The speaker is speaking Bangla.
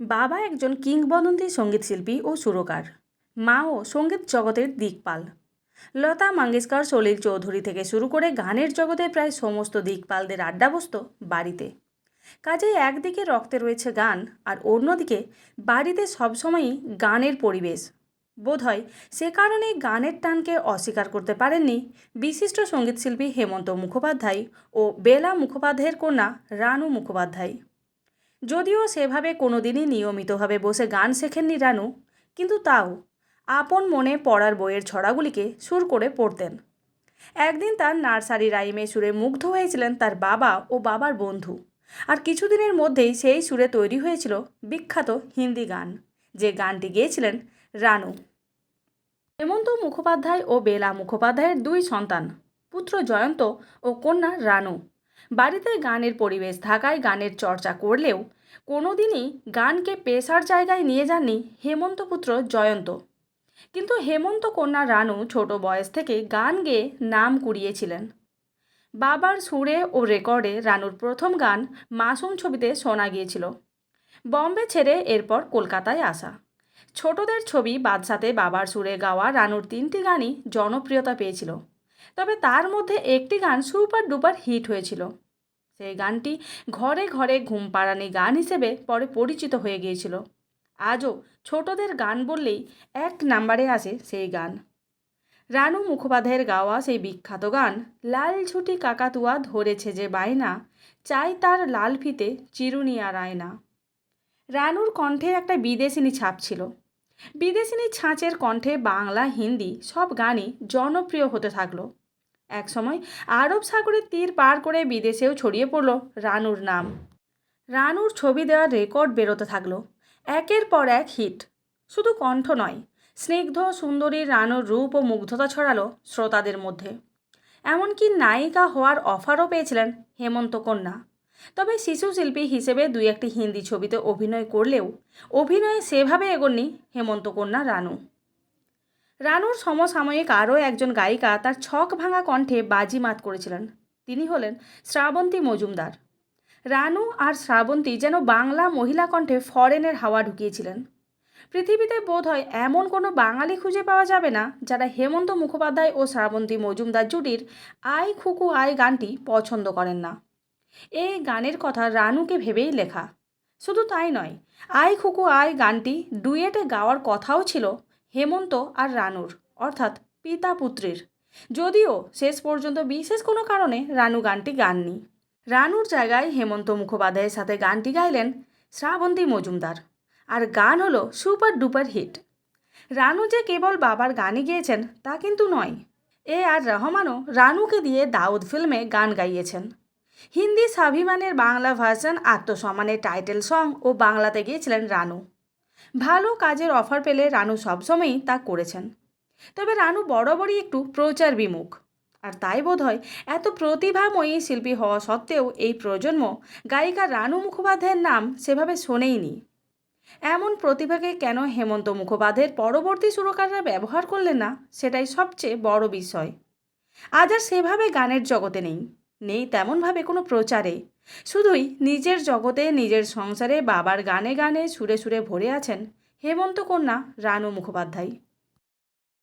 বাবা একজন কিংবদন্তি সঙ্গীতশিল্পী ও সুরকার। মাও সংগীত জগতের দিকপাল। লতা মঙ্গেশকর, সলিল চৌধুরী থেকে শুরু করে গানের জগতে প্রায় সমস্ত দিকপালদের আড্ডা বসত বাড়িতে। কাজেই একদিকে রক্তে রয়েছে গান আর অন্যদিকে বাড়িতে সবসময়ই গানের পরিবেশ। বোধহয় সে কারণেই গানের টানকে অস্বীকার করতে পারেননি বিশিষ্ট সঙ্গীতশিল্পী হেমন্ত মুখোপাধ্যায় ও বেলা মুখোপাধ্যায়ের কন্যা রানু মুখোপাধ্যায়। যদিও সেভাবে কোনোদিনই নিয়মিতভাবে বসে গান শেখেননি রানু, কিন্তু তাও আপন মনে পড়ার বইয়ের ছড়াগুলিকে সুর করে পড়তেন। একদিন তার নার্সারি রাইমে সুরে মুগ্ধ হয়েছিলেন তার বাবা ও বাবার বন্ধু। আর কিছুদিনের মধ্যেই সেই সুরে তৈরি হয়েছিল বিখ্যাত হিন্দি গান, যে গানটি গেয়েছিলেন রানু। হেমন্ত মুখোপাধ্যায় ও বেলা মুখোপাধ্যায়ের দুই সন্তান, পুত্র জয়ন্ত ও কন্যা রানু। বাড়িতে গানের পরিবেশ থাকায় গানের চর্চা করলেও কোনোদিনই গানকে পেশার জায়গায় নিয়ে যাননি হেমন্ত পুত্র জয়ন্ত। কিন্তু হেমন্ত কন্যা রানু ছোট বয়স থেকে গান গেয়ে নাম কুড়িয়েছিলেন। বাবার সুরে ও রেকর্ডে রানুর প্রথম গান মাসুম ছবিতে শোনা গিয়েছিল। বম্বে ছেড়ে এরপর কলকাতায় আসা। ছোটদের ছবি বাদশাতে বাবার সুরে গাওয়া রানুর তিনটি গানই জনপ্রিয়তা পেয়েছিল। তবে তার মধ্যে একটি গান সুপার ডুপার হিট হয়েছিল। সেই গানটি ঘরে ঘরে ঘুম পাড়ানি গান হিসেবে পরে পরিচিত হয়ে গিয়েছিল। আজও ছোটদের গান বললেই এক নাম্বারে আসে সেই গান। রানু মুখোপাধ্যায়ের গাওয়া সেই বিখ্যাত গান, লাল ছুটি কাকাতুয়া ধরেছে যে বায়না, চাই তার লাল ফিতে চিরুনি আর আয়না। রানুর কণ্ঠে একটা বিদেশিনী ছাপ ছিল। বিদেশিনী ছাঁচের কণ্ঠে বাংলা, হিন্দি সব গানই জনপ্রিয় হতে থাকল। একসময় আরব সাগরের তীর পার করে বিদেশেও ছড়িয়ে পড়ল রানুর নাম। রানুর ছবি দেওয়ার রেকর্ড বেরোতে থাকল। একের পর এক হিট। শুধু কণ্ঠ নয়, স্নিগ্ধ, সুন্দরী রানুর রূপ ও মুগ্ধতা ছড়ালো শ্রোতাদের মধ্যে। এমনকি নায়িকা হওয়ার অফারও পেয়েছিলেন হেমন্ত কন্যা তবে শিশু শিল্পী হিসেবে দুই একটি হিন্দি ছবিতে অভিনয় করলেও অভিনয়ে সেভাবে এগোননি হেমন্ত কন্যা রানু। রানুর সমসাময়িক আরও একজন গায়িকা তার ছক ভাঙা কণ্ঠে বাজিমাত করেছিলেন। তিনি হলেন শ্রাবন্তী মজুমদার। রানু আর শ্রাবন্তী যেন বাংলা মহিলা কণ্ঠে ফরেনের হাওয়া ঢুকিয়েছিলেন। পৃথিবীতে বোধ হয় এমন কোনো বাঙালি খুঁজে পাওয়া যাবে না যারা হেমন্ত মুখোপাধ্যায় ও শ্রাবন্তী মজুমদার জুটির আই খুকু আই গানটি পছন্দ করেন না। এই গানের কথা রানুকে ভেবেই লেখা। শুধু তাই নয়, আই খুকু আই গানটি ডুয়েটে গাওয়ার কথাও ছিল হেমন্ত আর রানুর, অর্থাৎ পিতা পুত্রের। যদিও শেষ পর্যন্ত বিশেষ কোনো কারণে রানু গানটি গাননি। রানুর জায়গায় হেমন্ত মুখোপাধ্যায়ের সাথে গানটি গাইলেন শ্রাবন্তী মজুমদার। আর গান হলো সুপার ডুপার হিট। রানু যে কেবল বাবার গানই গিয়েছেন, তা কিন্তু নয়। এ আর রহমানও রানুকে দিয়ে দাউদ ফিল্মে গান গাইয়েছেন। হিন্দি স্বাভিমানের বাংলা ভার্সন আত্মসম্মানের টাইটেল সং ও বাংলাতে গিয়েছিলেন রানু। ভালো কাজের অফার পেলে রানু সবসময়ই তা করেছেন। তবে রানু বরাবরই একটু প্রচার বিমুখ আর তাই বোধ হয় এত প্রতিভাময়ী শিল্পী হওয়া সত্ত্বেও এই প্রজন্ম গায়িকা রানু মুখোপাধ্যায়ের নাম সেভাবে শোনেইনি। এমন প্রতিভাকে কেন হেমন্ত মুখোপাধ্যায়ের পরবর্তী সুরকাররা ব্যবহার করলেন না, সেটাই সবচেয়ে বড় বিষয়। আজ আর সেভাবে গানের জগতে নেই। নেই তেমনভাবে কোনো প্রচারে। শুধুই নিজের জগতে, নিজের সংসারে বাবার গানে গানে সুরে সুরে ভরে আছেন হেমন্ত কন্যা, রানু মুখোপাধ্যায়।